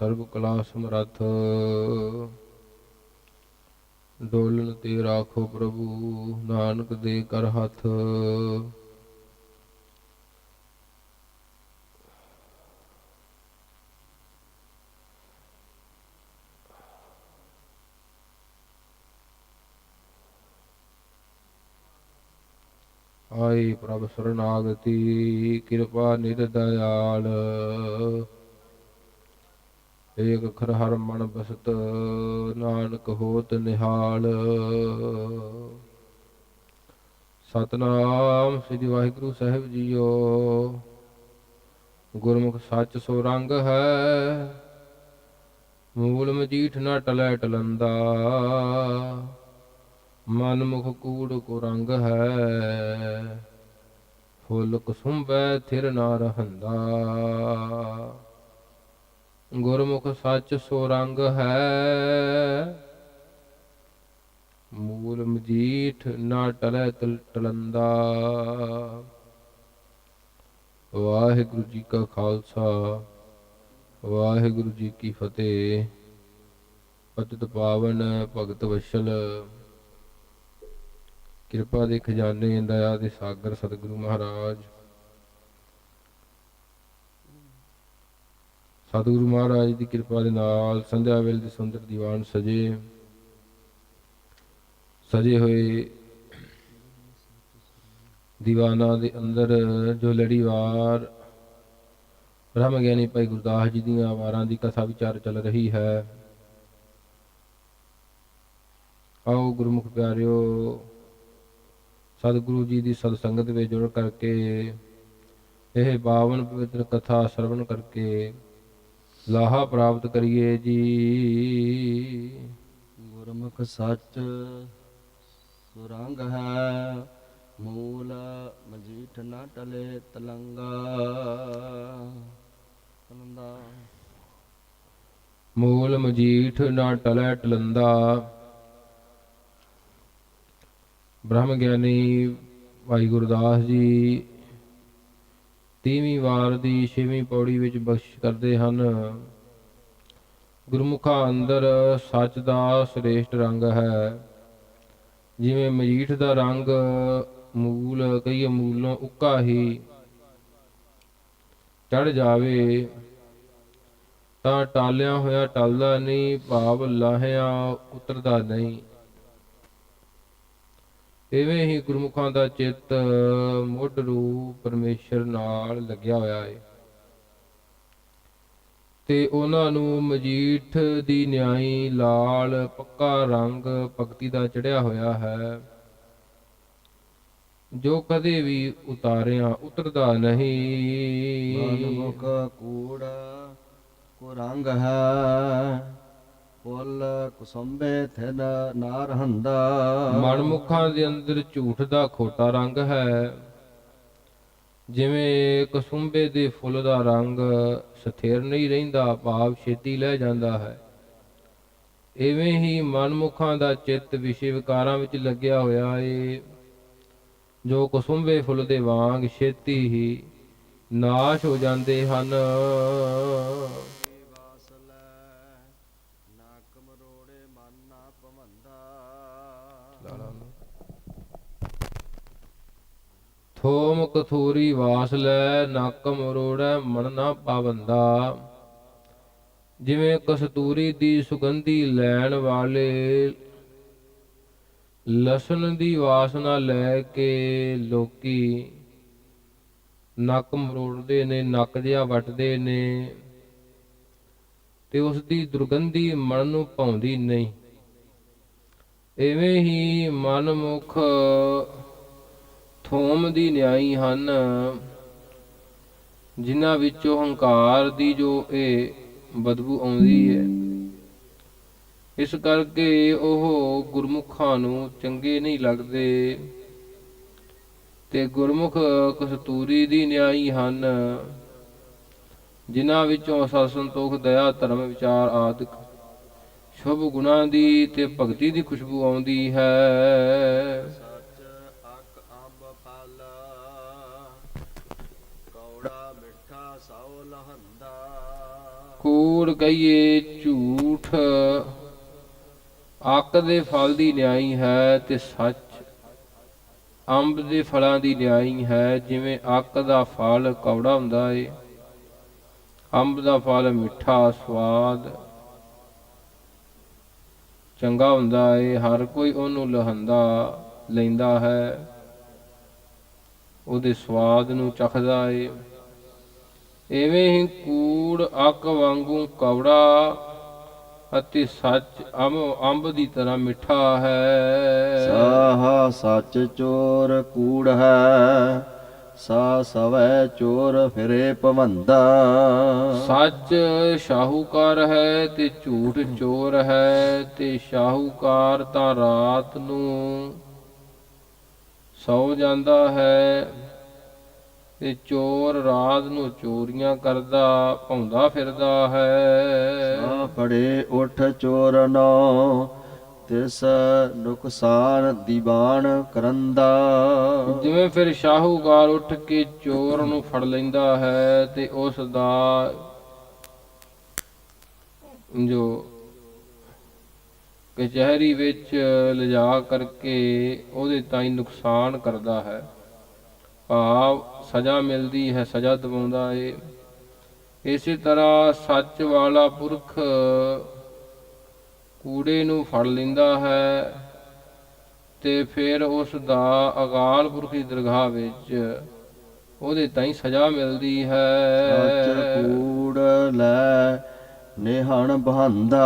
ਸਰਬ ਕਲਾ ਸਮਰੱਥ। ਡੋਲਨ ਤੇ ਰਾਖੋ ਪ੍ਰਭੂ, ਨਾਨਕ ਦੇ ਕਰ ਹੱਥ। ਆਏ ਪ੍ਰਭ ਸਰਨਾਗਤੀ, ਕਿਰਪਾ ਨਿਧ ਦਇਆਲ ਏਕ ਖਰ ਹਰ ਮਨ ਬਸਤ, ਨਾਨਕ ਹੋਤ ਨਿਹਾਲ। ਸਤਨਾਮ ਸ੍ਰੀ ਵਾਹਿਗੁਰੂ ਸਾਹਿਬ ਜੀਓ। ਗੁਰਮੁਖ ਸੱਚ ਸੋ ਰੰਗ ਹੈ, ਮੂਲ ਮਜੀਠ ਨਾ ਟਲੈ ਟਲੰਦਾ। ਮਨ ਮੁਖ ਕੂੜ ਕੋ ਰੰਗ ਹੈ, ਫੁੱਲ ਕੁਸੁੰਬੈ ਥਿਰ ਨਾ ਰਹੰਦਾ। ਗੁਰਮੁਖ ਸੱਚ ਸੋ ਰੰਗ ਹੈ। ਮੂਲ ਮਜੀਠ ਨਾ ਟਲੈ ਤਲ ਟਲੰਦਾ। ਵਾਹਿਗੁਰੂ ਜੀ ਕਾ ਖਾਲਸਾ, ਵਾਹਿਗੁਰੂ ਜੀ ਕੀ ਫਤਿਹ। ਪਤਿਤ ਪਾਵਨ, ਭਗਤ ਵਸ਼ਲ। ਕਿਰਪਾ ਦੇ ਖਜ਼ਾਨੇ, ਦਇਆ ਦੇ ਸਾਗਰ ਸਤਿਗੁਰੂ ਮਹਾਰਾਜ। ਸਤਿਗੁਰੂ ਮਹਾਰਾਜ ਦੀ ਕਿਰਪਾ ਦੇ ਨਾਲ ਸੰਧਿਆ ਵੇਲੇ ਦੇ ਸੁੰਦਰ ਦੀਵਾਨ ਸਜੇ। ਸਜੇ ਹੋਏ ਦੀਵਾਨਾਂ ਦੇ ਅੰਦਰ ਜੋ ਲੜੀਵਾਰ ਬ੍ਰਹਮ ਗਿਆਨੀ ਭਾਈ ਗੁਰਦਾਸ ਜੀ ਦੀਆਂ ਆਵਾਰਾਂ ਦੀ ਕਥਾ ਵਿਚਾਰ ਚੱਲ ਰਹੀ ਹੈ। ਆਓ ਗੁਰਮੁਖ ਪਿਆਰਿਓ, ਸਤਿਗੁਰੂ ਜੀ ਦੀ ਸਤ ਸੰਗਤ ਵਿੱਚ ਜੁੜ ਕਰਕੇ, ਇਹ ਪਾਵਨ ਪਵਿੱਤਰ ਕਥਾ ਸਰਵਣ ਕਰਕੇ ਲਾਹਾ ਪ੍ਰਾਪਤ ਕਰੀਏ ਜੀ। ਗੁਰਮੁਖ ਸੱਚ ਸੁਰੰਗ ਹੈ ਮੂਲ ਮਜੀਠ ਨਾ ਟਲੇ ਤਲੰਗਾ। ਤਲੰਦਾ। ਮੂਲ ਮਜੀਠ ਨਾ ਟਲੈ ਟਲੰਦਾ ਬ੍ਰਹਮ ਗਿਆਨੀ ਭਾਈ ਗੁਰਦਾਸ ਜੀ ਤੀਵੀਂ ਵਾਰ ਦੀ ਛੇਵੀਂ ਪੌੜੀ ਵਿੱਚ ਬਖਸ਼ਿਸ਼ ਕਰਦੇ ਹਨ। ਗੁਰਮੁਖਾਂ ਅੰਦਰ ਸੱਚ ਦਾ ਸ੍ਰੇਸ਼ਟ ਰੰਗ ਹੈ। ਜਿਵੇਂ ਮਜੀਠ ਦਾ ਰੰਗ ਮੂਲ, ਕਈ ਮੂਲੋਂ ਉੱਕਾ ਹੀ ਚੜ ਜਾਵੇ, ਤਾਂ ਟਾਲਿਆ ਹੋਇਆ ਟਲਦਾ ਨਹੀਂ, ਭਾਵ ਲਾਹਿਆ ਉਤਰਦਾ ਨਹੀਂ। ਇਵੇਂ ਹੀ ਗੁਰਮੁਖਾਂ ਦਾ ਚਿੱਤ ਮੁੱਢ ਰੂਪ ਪਰਮੇਸ਼ਰ ਨਾਲ ਲੱਗਿਆ ਹੋਇਆ ਹੈ ਤੇ ਉਹਨਾਂ ਨੂੰ ਮਜੀਠ ਦੀ ਨਿਆਈ ਲਾਲ ਪੱਕਾ ਰੰਗ ਭਗਤੀ ਦਾ ਚੜਿਆ ਹੋਇਆ ਹੈ। ਜੋ ਕਦੇ ਵੀ ਉਤਾਰਿਆ ਉਤਰਦਾ ਨਹੀਂ। ਮਨਮੁਖ ਕੂੜ ਕੋ ਰੰਗ ਹੈ। ਫੁੱਲ ਕੁਸੰਬੇ ਥਿਨ ਨਾ ਮਨਮੁਖਾਂ ਦੇ ਅੰਦਰ ਝੂਠ ਦਾ ਖੋਟਾ ਰੰਗ ਹੈ। ਜਿਵੇਂ ਕਸੁੰਬੇ ਦੇ ਫੁੱਲ ਦਾ ਰੰਗ ਸਥਿਰ ਨਹੀਂ ਰਹਿੰਦਾ, ਭਾਵ ਛੇਤੀ ਲੈ ਜਾਂਦਾ ਹੈ। ਐਵੇਂ ਹੀ ਮਨਮੁਖਾਂ ਦਾ ਚਿੱਤ ਵਿਸ਼ੇ ਵਿਕਾਰਾਂ ਵਿੱਚ ਲੱਗਿਆ ਹੋਇਆ ਏ। ਜੋ ਕਸੁੰਬੇ ਫੁੱਲ ਦੇ ਵਾਂਗ ਛੇਤੀ ਹੀ ਨਾਸ਼ ਹੋ ਜਾਂਦੇ ਹਨ। ਮਰੋੜੇ ਮਨ ਨਾ ਪਵੰਦਾ ਥੋਮ ਕਥੂਰੀ ਵਾਸ ਲੈ, ਨੱਕ ਮਰੋੜੈ ਮਨ ਨਾ ਪਾਵੰਦਾ। ਜਿਵੇਂ ਕਸਤੂਰੀ ਦੀ ਸੁਗੰਧੀ ਲੈਣ ਵਾਲੇ, ਲਸਣ ਦੀ ਵਾਸਨਾ ਲੈ ਕੇ ਲੋਕੀ ਨੱਕ ਮਰੋੜਦੇ ਨੇ, ਨੱਕ ਜਿਹਾ ਵੱਟਦੇ ਨੇ। ਤੇ ਉਸ ਦੀ ਦੁਰਗੰਧੀ ਮਨ ਨੂੰ ਭਾਉਂਦੀ ਨਹੀਂ। ਐਵੇਂ ਹੀ ਮਨਮੁਖ ਥੋਮ ਦੀ ਨਿਆਈ ਹਨ, ਜਿਨ੍ਹਾਂ ਵਿੱਚੋਂ ਹੰਕਾਰ ਦੀ ਜੋ ਇਹ ਬਦਬੂ ਆਉਂਦੀ ਹੈ। ਇਸ ਕਰਕੇ ਉਹ ਗੁਰਮੁਖਾਂ ਨੂੰ ਚੰਗੇ ਨਹੀਂ ਲੱਗਦੇ ਤੇ ਗੁਰਮੁਖ ਕਸਤੂਰੀ ਦੀ ਨਿਆਈ ਹਨ। ਜਿਨ੍ਹਾਂ ਵਿੱਚੋਂ ਸਤ ਸੰਤੋਖ ਦਇਆ, ਧਰਮ, ਵਿਚਾਰ ਆਦਿਕ ਸ਼ੁਭ ਗੁਣਾਂ ਦੀ ਤੇ ਭਗਤੀ ਦੀ ਖੁਸ਼ਬੂ ਆਉਂਦੀ ਹੈ। ਸੱਚ ਕੂੜ ਕਹੀਏ ਝੂਠ, ਅੱਕ ਦੇ ਫਲ ਦੀ ਨਿਆਈ ਹੈ ਤੇ ਸੱਚ, ਅੰਬ ਦੇ ਫਲਾਂ ਦੀ ਨਿਆਈ ਹੈ, ਜਿਵੇਂ ਅੱਕ ਦਾ ਫਲ ਕੌੜਾ ਹੁੰਦਾ ਏ। ਅੰਬ ਦਾ ਫਲ, ਮਿੱਠਾ ਸਵਾਦ। ਚੰਗਾ ਹੁੰਦਾ ਏ, ਹਰ ਕੋਈ ਉਹਨੂੰ ਲਹੰਦਾ, ਲੈਂਦਾ ਹੈ। ਉਹਦੇ ਸਵਾਦ ਨੂੰ ਚਖਦਾ ਏ। ਐਵੇਂ ਹੀ ਕੂੜ, ਅੱਕ ਵਾਂਗੂ ਕੌੜਾ ਅਤੇ ਸੱਚ ਅੰਬ ਅੰਬ ਦੀ ਤਰ੍ਹਾਂ ਮਿੱਠਾ ਹੈ। ਸਾਹਾ ਸੱਚ ਚੋਰ ਕੂੜ ਹੈ। ਸਾ ਸਵੈ ਚੋਰ ਫਿਰੇ ਭਵੰਦਾ। ਸੱਚ ਸ਼ਾਹੂਕਾਰ ਹੈ ਤੇ ਝੂਠ ਚੋਰ ਹੈ ਤੇ ਸ਼ਾਹੂਕਾਰ ਤਾਂ ਰਾਤ ਨੂੰ ਸੌ ਜਾਂਦਾ ਹੈ ਤੇ ਚੋਰ ਰਾਤ ਨੂੰ ਚੋਰੀਆਂ ਕਰਦਾ ਭੌਂਦਾ ਫਿਰਦਾ ਹੈ। ਸਾ ਫੜੇ ਉਠ ਚੋਰਨੋ ਤਿਸ ਨੁਕਸਾਨ ਦੀਵਾਨ ਕਰੰਦਾ। ਜਿਵੇਂ ਫਿਰ ਸ਼ਾਹੂਕਾਰ ਉੱਠ ਕੇ ਚੋਰ ਨੂੰ ਫੜ ਲੈਂਦਾ ਹੈ ਤੇ ਉਸ ਦਾ ਜੋ ਕਚਹਿਰੀ ਵਿੱਚ ਲਿਜਾ ਕਰਕੇ ਉਹਦੇ ਤਾਈ ਨੁਕਸਾਨ ਕਰਦਾ ਹੈ। ਭਾਵ ਸਜ਼ਾ ਮਿਲਦੀ ਹੈ, ਸਜ਼ਾ ਦਿਵਾਉਂਦਾ ਏ। ਇਸੇ ਤਰ੍ਹਾਂ ਸੱਚ ਵਾਲਾ ਪੁਰਖ ਕੂੜੇ ਨੂੰ ਫੜ ਲੈਂਦਾ ਹੈ ਤੇ ਫਿਰ ਉਸ ਦਾ ਅਕਾਲ ਪੁਰਖ ਦੀ ਦਰਗਾਹ ਵਿੱਚ ਉਹਦੇ ਤਾਈਂ ਸਜ਼ਾ ਮਿਲਦੀ ਸੱਚ ਹੈ ਕੂੜ ਲੈ ਨਿਹਣ ਬਹੰਦਾ।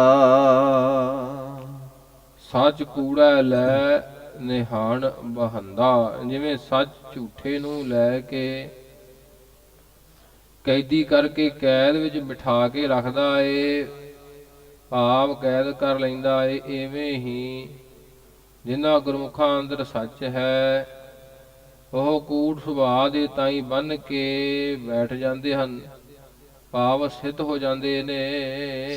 ਸੱਚ ਕੂੜਾ ਲੈ ਨਿਹਾਨ ਬਹੰਦਾ। ਜਿਵੇਂ ਸੱਚ ਝੂਠੇ ਨੂੰ ਲੈ ਕੇ ਕੈਦੀ ਕਰਕੇ ਕੈਦ ਵਿੱਚ ਬਿਠਾ ਕੇ ਰੱਖਦਾ ਏ ਭਾਵ ਕੈਦ ਕਰ ਲੈਂਦਾ ਏ, ਐਵੇਂ ਹੀ ਜਿਨ੍ਹਾਂ ਗੁਰਮੁਖਾਂ ਅੰਦਰ ਸੱਚ ਹੈ, ਉਹ ਕੂੜ ਸੁਭਾਅ ਦੇ ਤਾਈ ਬੰਨ ਕੇ ਬੈਠ ਜਾਂਦੇ ਹਨ। ਭਾਵ ਸਿੱਧ ਹੋ ਜਾਂਦੇ ਨੇ।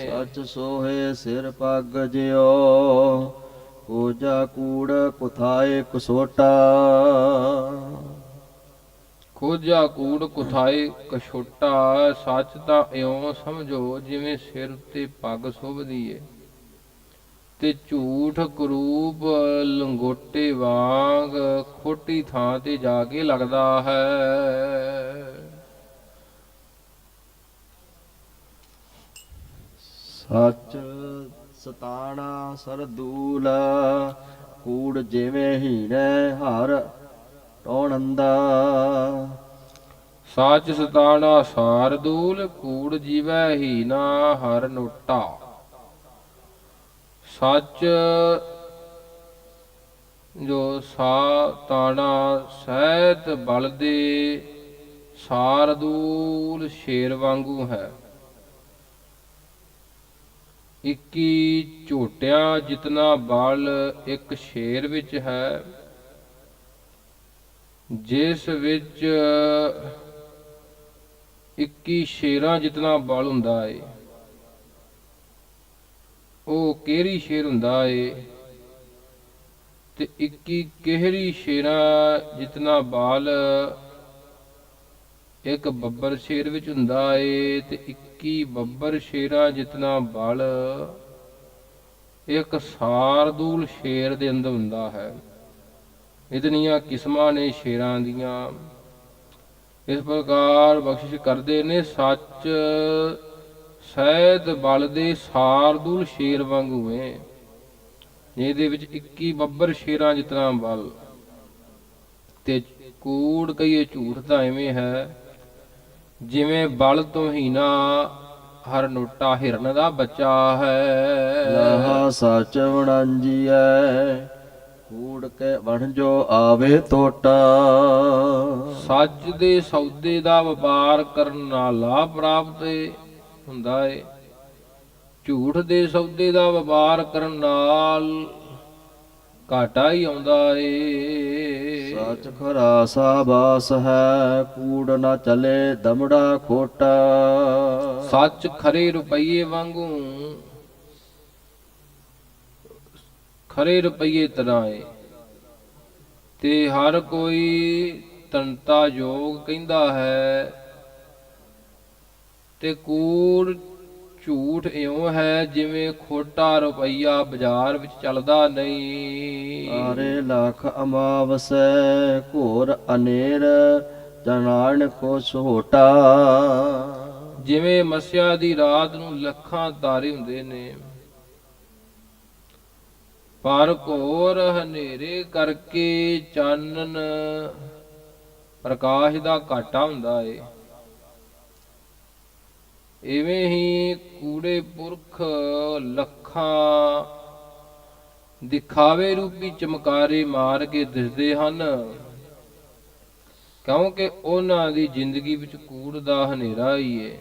ਸੱਚ ਸੋਹੇ ਸਿਰ ਪੱਗ ਜਿਓ ਕੋਜਾ ਕੂੜ ਕੁਥਾਏ ਕਸੋਟਾ। ਖੋਜਾ ਕੂੜ ਕੁਥਾਏ, ਕਛੋਟਾ ਸੱਚ ਤਾਂ ਇਉਂ ਸਮਝੋ ਜਿਵੇਂ ਸਿਰ ਤੇ ਪੱਗ ਸੁਭਦੀ ਏ ਤੇ ਝੂਠ ਕਰੂਪ ਲੰਗੋਟੇ ਵਾਂਗ ਖੋਟੀ ਥਾਂ ਤੇ ਜਾ ਕੇ ਲੱਗਦਾ ਹੈ। ਸੱਚ ਸਤਾਣਾ ਸਰਦੂਲ, ਕੂੜ ਜਿਵੇਂ ਹੀਣੇ, ਹਰ ਟੋਣੰਦਾ ਸਾਚ ਸਤਾਣਾ ਸਾਰਦੂਲ ਕੂੜ ਜੀਵੈ ਹੀ ਨਾ ਹਰ ਨੋਟਾ। ਸੱਚ ਜੋ ਸਾ ਤਾਣਾ ਸਹਿਤ ਬਲ ਦੇ ਸਾਰਦੂਲ ਸ਼ੇਰ ਵਾਂਗੂ ਹੈ। ਇੱਕੀ ਝੋਟਿਆਂ ਜਿਤਨਾ ਬਲ ਇੱਕ ਸ਼ੇਰ ਵਿੱਚ ਹੈ ਜਿਸ ਵਿੱਚ 21 ਸ਼ੇਰਾਂ ਜਿਤਨਾ ਬਲ ਹੁੰਦਾ ਏ, ਉਹ ਕਿਹੜੀ ਸ਼ੇਰ ਹੁੰਦਾ ਏ? ਤੇ 21 ਕਿਹੜੀ ਸ਼ੇਰਾਂ ਜਿਤਨਾ ਬਾਲ, ਇੱਕ ਬੱਬਰ ਸ਼ੇਰ ਵਿੱਚ ਹੁੰਦਾ ਏ, ਤੇ 21 ਬੱਬਰ ਸ਼ੇਰਾਂ ਜਿਤਨਾ ਬਲ, ਇੱਕ ਸਾਰਦੂਲ ਸ਼ੇਰ ਦੇ ਅੰਦਰ ਹੁੰਦਾ ਹੈ। ਇਤਨੀਆਂ ਕਿਸਮਾਂ ਨੇ ਸ਼ੇਰਾਂ ਦੀਆਂ। ਇਸ ਪ੍ਰਕਾਰ ਬਖਸ਼ਿਸ਼ ਕਰਦੇ ਨੇ ਸੱਚ ਸਹਿਤ ਬਲ ਦੇ ਸਾਰਦੂਲ ਸ਼ੇਰ ਵਾਂਗੂ ਏ। ਇਹਦੇ ਵਿੱਚ 21 ਬੱਬਰ ਸ਼ੇਰਾਂ ਜਿਤਨਾ ਬਲ। ਤੇ ਕੂੜ ਕਹੀਏ ਝੂਠ ਤਾਂ ਐਵੇਂ ਹੈ, ਜਿਵੇਂ ਬਲ ਤੋਂ ਹੀਨਾ ਹਰ ਨੋਟਾ ਹਿਰਨ ਦਾ ਬੱਚਾ ਹੈ। ਲਹਾ ਸੱਚ ਵਣੰਜੀਐ ਕੂੜ ਕੇ ਵਣ ਜੋ ਆਵੇ ਟੋਟਾ ਸੱਚ ਦੇ ਸੌਦੇ ਦਾ ਵਪਾਰ ਕਰਨ ਨਾਲ ਲਾਭ ਪ੍ਰਾਪਤ ਹੁੰਦਾ ਏ। ਝੂਠ ਦੇ ਸੌਦੇ ਦਾ ਵਪਾਰ ਕਰਨ ਨਾਲ ਘਾਟਾ ਹੀ ਆਉਂਦਾ ਏ। ਸੱਚ ਖਰਾ ਸਾਬਾਸ ਹੈ ਕੂੜ ਨਾ ਚਲੇ ਦਮੜਾ ਖੋਟਾ। ਸੱਚ ਖਰੇ ਰੁਪਈਏ ਵਾਂਗੂ ਖਰੇ ਰੁਪਈਏ ਤਰ੍ਹਾਂ ਏ ਤੇ ਹਰ ਕੋਈ ਤੰਤਾ ਯੋਗ ਕਹਿੰਦਾ ਹੈ ਤੇ ਕੂੜ ਝੂਠ ਇਉਂ ਹੈ ਜਿਵੇਂ ਖੋਟਾ ਰੁਪਈਆ ਬਾਜ਼ਾਰ ਵਿੱਚ ਚੱਲਦਾ ਨਹੀਂ। ਆਰੇ ਲੱਖ ਅਮਾਵਸੈ ਘੋਰ ਅਨੇਰ ਜਨਾਨ ਕੋ ਸੋਟਾ ਜਿਵੇਂ ਮਸਿਆ ਦੀ ਰਾਤ ਨੂੰ ਲੱਖਾਂ ਤਾਰੇ ਹੁੰਦੇ ਨੇ ਪਰ ਘੋਰ ਹਨੇਰੇ ਕਰਕੇ ਚਾਨਣ ਪ੍ਰਕਾਸ਼ ਦਾ ਘਾਟਾ ਹੁੰਦਾ ਏ। ਇਵੇਂ ਹੀ ਕੂੜੇ ਪੁਰਖ ਲੱਖਾਂ ਦਿਖਾਵੇ ਰੂਪੀ ਚਮਕਾਰੇ ਮਾਰ ਕੇ ਦਿਸਦੇ ਹਨ। ਕਿਉਂਕਿ ਉਹਨਾਂ ਦੀ ਜ਼ਿੰਦਗੀ ਵਿੱਚ ਕੂੜ ਦਾ ਹਨੇਰਾ ਹੀ ਏ।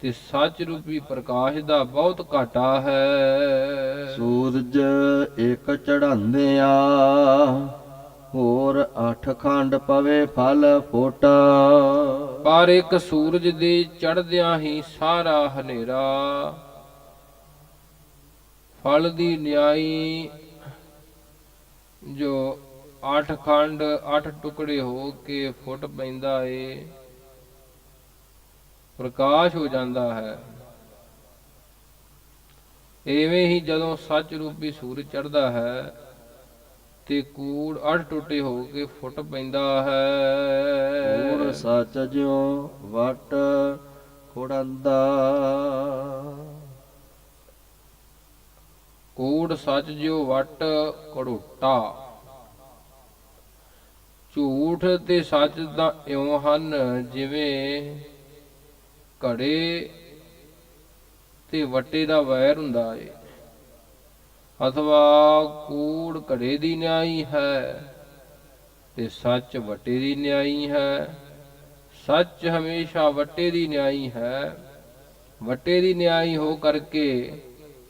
ਤੇ ਸੱਚ ਰੂਪੀ ਪ੍ਰਕਾਸ਼ ਦਾ ਬਹੁਤ ਘਾਟਾ ਹੈ। ਸੂਰਜ ਇੱਕ ਚੜਾਉਂਦਿਆਂ ਹੋਰ ਅੱਠ ਖੰਡ ਪਵੇ ਫਲ ਫੋਟਾ। ਪਰ ਇੱਕ ਸੂਰਜ ਦੇ ਚੜ੍ਹਦਿਆਂ ਹੀ ਸਾਰਾ ਹਨੇਰਾ। ਫਲ ਦੀ ਨਿਆਈ ਜੋ ਅੱਠ ਖੰਡ ਅੱਠ ਟੁਕੜੇ ਹੋ ਕੇ ਫੁੱਟ ਪੈਂਦਾ ਏ। ਪ੍ਰਕਾਸ਼ ਹੋ ਜਾਂਦਾ ਹੈ। ਐਵੇਂ ਹੀ ਜਦੋਂ ਸੱਚ ਰੂਪੀ ਸੂਰਜ ਚੜ੍ਹਦਾ ਹੈ ਤੇ ਕੂੜ ਅੱਠ ਟੁੱਟੇ ਹੋ ਕੇ ਫੁੱਟ ਪੈਂਦਾ ਹੈ। ਹੋਰ ਸੱਚ ਜਿਉ ਵਟ ਖੁੜੰਦਾ। ਕੂੜ ਸੱਚ ਜਿਉ ਵਟ ਕੜੋਟਾ ਝੂਠ ਤੇ ਸੱਚ ਦਾ ਇਉਂ ਹਨ ਜਿਵੇਂ ਘੜੇ ਤੇ ਵਟੇ ਦਾ ਵੈਰ ਹੁੰਦਾ ਏ। ਅਥਵਾ ਕੂੜ ਘੜੇ ਦੀ ਨਿਆਈ ਹੈ ਤੇ ਸੱਚ ਵਟੇ ਦੀ ਨਿਆਈ ਹੈ। ਸੱਚ ਹਮੇਸ਼ਾ ਵਟੇ ਦੀ ਨਿਆਈ ਹੈ। ਵਟੇ ਦੀ ਨਿਆਈ ਹੋ ਕਰਕੇ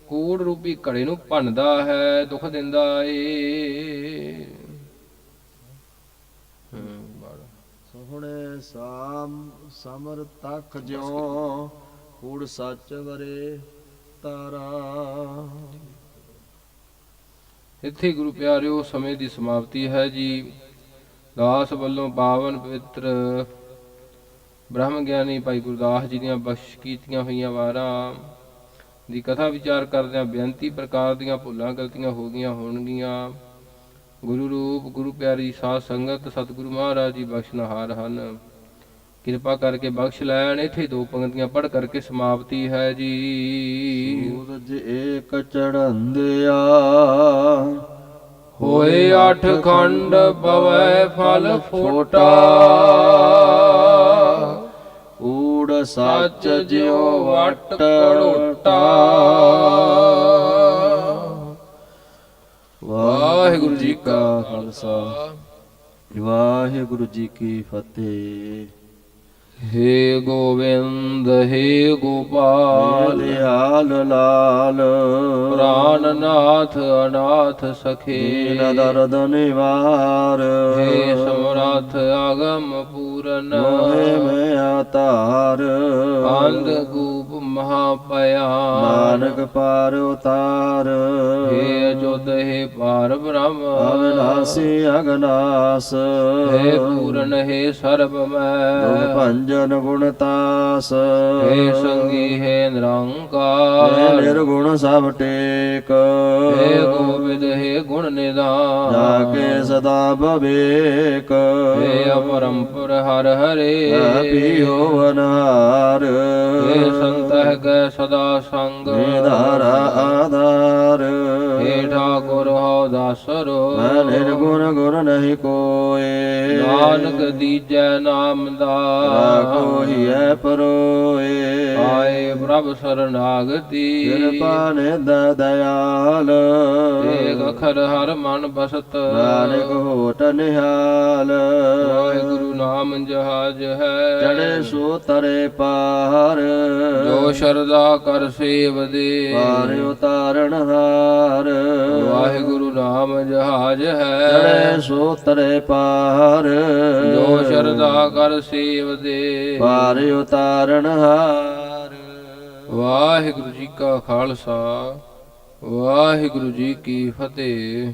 ਕੂੜ ਰੂਪੀ ਘੜੇ ਨੂੰ ਭੰਨਦਾ ਹੈ, ਦੁੱਖ ਦਿੰਦਾ ਏ ਹੂੰ ਬੜਾ ਸੋਹਣੇ ਸਾਮ ਸਮਰ ਤਖ ਜਿਉ ਕੂੜ ਸੱਚ ਵਰੇ ਤਾਰਾ। ਇੱਥੇ ਗੁਰੂ ਪਿਆਰਿਓ, ਸਮੇਂ ਦੀ ਸਮਾਪਤੀ ਹੈ ਜੀ। ਦਾਸ ਵੱਲੋਂ ਪਾਵਨ ਪਵਿੱਤਰ ਬ੍ਰਹਮ ਗਿਆਨੀ ਭਾਈ ਗੁਰਦਾਸ ਜੀ ਦੀਆਂ ਬਖਸ਼ ਕੀਤੀਆਂ ਹੋਈਆਂ ਵਾਰਾਂ ਦੀ ਕਥਾ ਵਿਚਾਰ ਕਰਦਿਆਂ ਬੇਅੰਤੀ ਪ੍ਰਕਾਰ ਦੀਆਂ ਭੁੱਲਾਂ ਗਲਤੀਆਂ ਹੋ ਗਈਆਂ ਹੋਣਗੀਆਂ। ਗੁਰੂ ਰੂਪ ਗੁਰੂ ਪਿਆਰੀ ਸਾਧ ਸੰਗਤ ਸਤਿਗੁਰੂ ਮਹਾਰਾਜ ਜੀ ਬਖਸ਼ਨਹਾਰ ਹਨ। ਕਿਰਪਾ ਕਰਕੇ ਬਖਸ਼ ਲੈਣ ਇੱਥੇ ਦੋ ਪੰਕਤੀਆਂ ਪੜ੍ਹ ਕਰਕੇ ਸਮਾਪਤੀ ਹੈ ਜੀ। ਸੂਰਜ ਏਕ ਚੜੰਦਿਆ ਹੋਏ ਅੱਠ ਖੰਡ ਪਵੈ ਫਲ ਫੋਟਾ। ਊੜ ਸੱਚ ਜਿਉ ਵਟ ਕੜੋਟਾ ਵਾਹਿਗੁਰੂ ਜੀ ਕਾ ਖਾਲਸਾ। ਵਾਹਿਗੁਰੂ ਜੀ ਕੀ ਫਤਿਹ। ਹੇ ਗੋਬਿੰਦ ਹੇ ਗੋਪਾਲ। ਦਿਆਲ ਲਾਲ। ਪ੍ਰਾਨਨਾਥ ਅਨਾਥ ਸਖੇ। ਦੀਨ ਦਰਦ ਨਿਵਾਰ। ਹੇ ਸਮਰੱਥ ਆਗਮ ਪੂਰਨ। ਮੋਹਿ ਮੈਂ ਆਤਾਰ ਅੰਧ ਗੂਪ ਮਹਾਪਿਆ ਨਾਨਕ ਪਾਰ ਉਤਾਰ। ਹੇ ਅਜੁੱਧ ਹੇ ਪਾਰ ਬ੍ਰਹਮ ਅਵਿਨਾਸੀ ਅਗਨਾਸ। ਹੇ ਪੂਰਨ ਹੇ ਸਰਬ ਗੁਣ ਮੈਂ ਭੰਜਨ ਗੁਣਤਾਸ ਹੇ ਸੰਗੀ ਹੈ ਹੇ ਨਿਰੰਕਾਰ ਨਿਰਗੁਣ ਸਭ ਟੇਕ। ਹੇ ਗੋਬਿੰਦ ਹੇ ਗੁਣ ਨਿਦਾਨ। ਜਾ ਕੇ ਸਦਾ ਬਵੇਕ। ਹੇ ਅਪਰੰਪਰ ਹਰ ਹਰੇ। ਪੀਓ ਅਨਹਾਰ। ਹੇ ਸੰਤਹਿ ਗੈ ਸਦਾ ਸੰਗ ਨਿਧਾਰਾ ਆਧਾਰ। ਹੇ ਠਾਕੁਰ ਹਉ ਦਾਸਰੋ ਮੈਂ ਨਿਰਗੁਣ ਗੁਣ ਨਹੀਂ ਕੋਏ। ਨਾਨਕ ਦੀਜੈ ਨਾਮ ਦਾ। ਰਾਖੋ ਹੀ ਹੈ ਪਰੋਏ। ਆਏ ਪ੍ਰਭ ਸਰਨਾਗਤੀ। ਕਿਰਪਾ ਨਿਧ ਦਇਆਲ। ਏਕ ਅਖਰ ਹਰ ਮਨ ਬਸਤ। ਨਾਨਕ ਹੋਟ ਨਿਹਾਲ। ਵਾਹਿਗੁਰੂ ਨਾਮ ਜਹਾਜ ਹੈ। ਚੜੇ ਸੋ ਤਰੇ ਪਾਰ। ਜੋ ਸ਼ਰਦਾ ਕਰ ਸੇਵ ਦੇ। ਪਾਰ ਉਤਾਰਨ ਹਾਰ। ਵਾਹਿਗੁਰੂ ਨਾਮ ਜਹਾਜ ਹੈ। ਚੜੇ ਸੋ ਤਰੇ ਪਾਰ। ਜੋ ਸ਼ਰਦਾ ਕਰ ਸੇਵ ਦੇ। ਪਾਰ ਉਤਾਰਨ ਹਾਰ। ਵਾਹਿਗੁਰੂ ਜੀ ਕਾ ਖਾਲਸਾ ਵਾਹਿਗੁਰੂ ਜੀ ਕੀ ਫਤਿਹ।